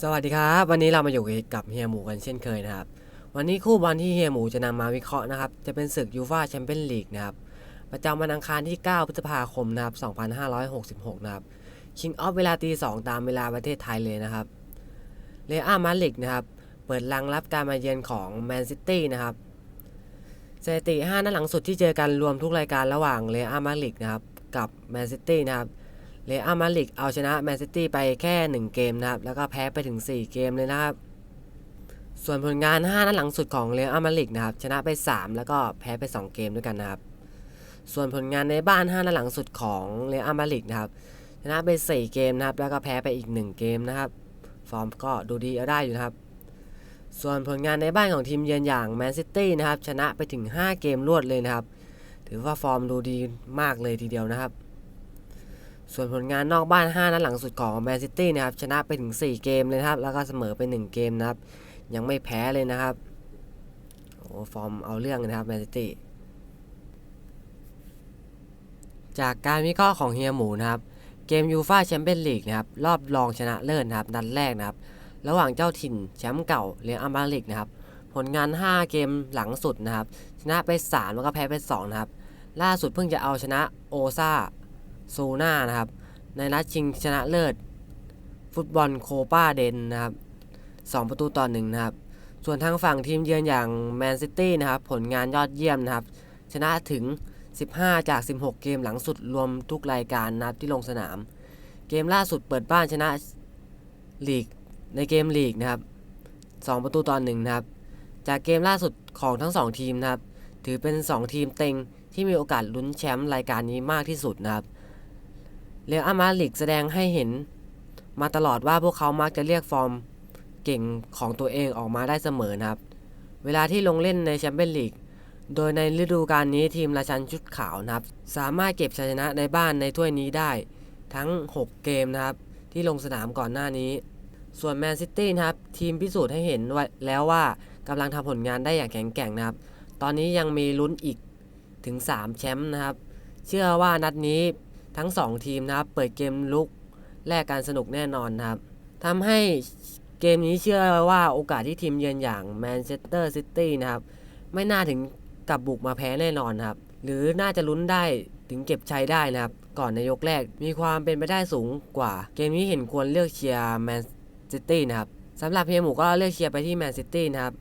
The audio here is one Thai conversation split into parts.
สวัสดีครับ วันนี้เรามาอยู่กับเฮียหมูกันเช่นเคยนะครับ วันนี้คู่บอลที่เฮียหมูจะนำมาวิเคราะห์นะครับ จะเป็นศึกยูฟ่าแชมเปี้ยนลีกนะครับ ประจำวันอังคารที่ 9 พฤษภาคมนะครับ 2566 นะครับคิงออฟเวลาตี 2 ตามเวลาประเทศไทยเลยนะครับเรอัลมาดริดนะครับ เปิดรังรับการมาเยือนของแมนซิตี้นะครับสถิติ 5 นัดหลังสุดที่เจอกันรวมทุกรายการระหว่างเรอัลมาดริดนะครับกับแมนซิตี้นะครับ เรอัลมาดริดเอาชนะแมนซิตี้ไปแค่ 1 เกมนะครับ แล้วก็แพ้ไปถึง 4 เกมเลยนะครับ ส่วนผลงาน 5 นัดหลังสุดของเรอัลมาดริดนะครับ ชนะไป 3 แล้วก็แพ้ไป 2 เกมด้วยกันนะครับ ส่วนผลงานในบ้าน 5 นัดหลังสุดของเรอัลมาดริดนะครับ ชนะไป 4 เกมนะครับ แล้วก็แพ้ไปอีก 1 เกมนะครับ ฟอร์มก็ดูดีเอาได้อยู่นะครับ ส่วนผลงานในบ้านของทีมเยือนอย่างแมนซิตี้นะครับ ชนะไปถึง 5 เกมรวดเลยนะครับ ถือว่าฟอร์มดูดีมากเลยทีเดียวนะครับ ส่วนผลงานนอกบ้าน 5นัดหลังสุดของแมนซิตี้นะครับ ชนะไปถึง 4 เกมเลยครับ แล้วก็เสมอไป 1 เกมนะครับ ยังไม่แพ้เลยนะครับโอ้ฟอร์มเอาเรื่องนะครับแมนซิตี้จากการวิเคราะห์ของเฮียหมูนะครับ เกมยูฟาแชมเปี้ยนลีกนะครับ รอบรองชนะเลิศนะครับ นัดแรกนะครับ ระหว่างเจ้าถิ่นแชมป์เก่าเรียลอามาดริดนะครับ ผลงาน 5 เกมหลังสุดนะครับ ชนะไป 3 แล้วก็แพ้ไป 2 นะครับ ล่าสุดเพิ่งจะเอาชนะโอซา โซน่านะครับ ในนัดชิงชนะเลิศ ฟุตบอลโคปาเดนนะครับ2ประตูต่อหนึ่งนะครับ ส่วนทางฝั่งทีมเยือนอย่างแมนซิตี้นะครับ ผลงานยอดเยี่ยมนะครับ ชนะถึง 15 จาก 16 เกมหลังสุดรวมทุกรายการนับที่ลงสนาม เกมล่าสุดเปิดบ้านชนะลีกในเกมลีกนะครับ 2 ประตูต่อหนึ่งนะครับ จากเกมล่าสุดของทั้ง 2 ทีมนะครับ ถือเป็น 2 ทีมเต็งที่มีโอกาสลุ้นแชมป์รายการนี้มากที่สุดนะครับ เรอัลมาดริดแสดงให้เห็น มาตลอดว่าพวกเขามักจะเรียกฟอร์มเก่งของตัวเองออกมาได้เสมอนะครับ เวลาที่ลงเล่นในแชมเปี้ยนลีก โดยในฤดูกาลนี้ทีมราชันชุดขาวนะครับ สามารถเก็บชัยชนะในบ้านในถ้วยนี้ได้ ทั้ง 6 เกมนะครับ ที่ลงสนามก่อนหน้านี้ ส่วนแมนซิตี้นะครับ ทีมพิสูจน์ให้เห็นว่าแล้วว่ากำลังทำผลงานได้อย่างแข็งแกร่งนะครับ ตอนนี้ยังมีลุ้นอีกถึง 3 แชมป์นะครับ เชื่อว่านัดนี้ ทั้ง 2 ทีมนะครับ เปิดเกมลุกแลกการสนุกแน่นอนนะครับทำให้เกมนี้เชื่อว่าโอกาสที่ทีมเยือนอย่างแมนเชสเตอร์ซิตี้นะครับ ไม่น่าถึงกับบุกมาแพ้แน่นอนนครับ หรือน่าจะลุ้นได้ถึงเก็บชัยได้นะครับ ก่อนในยกแรกมีความเป็นไปได้สูงกว่า เกมนี้เห็นควรเลือกเชียร์แมนซิตี้นะครับสำหรับเฮียหมูก็เลือกเชียร์ไปที่แมนซิตี้นะครับ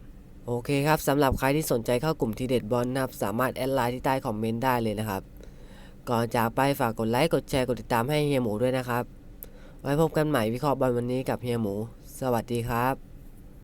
โอเคครับสำหรับใครที่สนใจเข้ากลุ่มทีเด็ดบอลนะครับ สามารถแอดไลน์ที่ใต้คอมเมนต์ได้เลยนะครับ ก่อนจากไปฝากกดไลค์กดแชร์กดติดตามให้เฮียหมูด้วยนะครับ ไว้พบกันใหม่วิเคราะห์บอลวันนี้กับเฮียหมู สวัสดีครับ